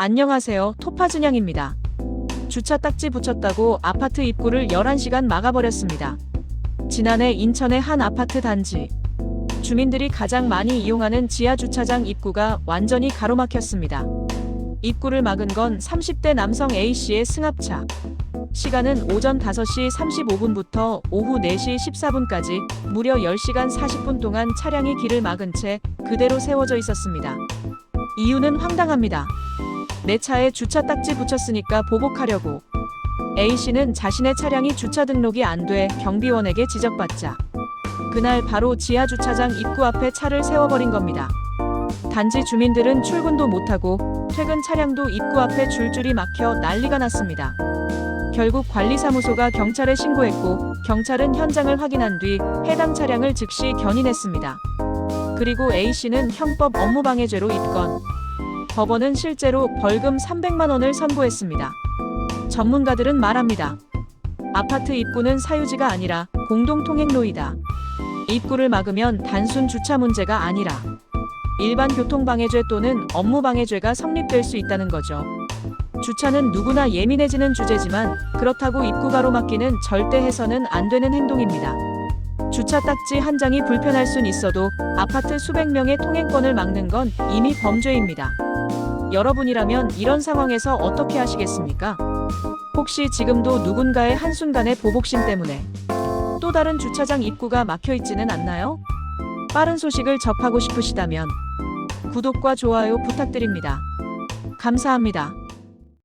안녕하세요. 토파준양입니다. 주차 딱지 붙였다고 아파트 입구를 11시간 막아버렸습니다. 지난해 인천의 한 아파트 단지. 주민들이 가장 많이 이용하는 지하 주차장 입구가 완전히 가로막혔습니다. 입구를 막은 건 30대 남성 A씨의 승합차. 시간은 오전 5시 35분부터 오후 4시 14분까지 무려 10시간 40분 동안 차량이 길을 막은 채 그대로 세워져 있었습니다. 이유는 황당합니다. 내 차에 주차 딱지 붙였으니까 보복하려고. A씨는 자신의 차량이 주차 등록이 안 돼 경비원에게 지적받자. 그날 바로 지하 주차장 입구 앞에 차를 세워버린 겁니다. 단지 주민들은 출근도 못하고 퇴근 차량도 입구 앞에 줄줄이 막혀 난리가 났습니다. 결국 관리사무소가 경찰에 신고했고 경찰은 현장을 확인한 뒤 해당 차량을 즉시 견인했습니다. 그리고 A씨는 형법 업무방해죄로 입건. 법원은 실제로 벌금 300만 원을 선고했습니다. 전문가들은 말합니다. 아파트 입구는 사유지가 아니라 공동통행로이다. 입구를 막으면 단순 주차 문제가 아니라 일반 교통방해죄 또는 업무방해죄가 성립될 수 있다는 거죠. 주차는 누구나 예민해지는 주제지만 그렇다고 입구 가로막기는 절대 해서는 안 되는 행동입니다. 주차 딱지 한 장이 불편할 순 있어도 아파트 수백 명의 통행권을 막는 건 이미 범죄입니다. 여러분이라면 이런 상황에서 어떻게 하시겠습니까? 혹시 지금도 누군가의 한순간의 보복심 때문에 또 다른 주차장 입구가 막혀 있지는 않나요? 빠른 소식을 접하고 싶으시다면 구독과 좋아요 부탁드립니다. 감사합니다.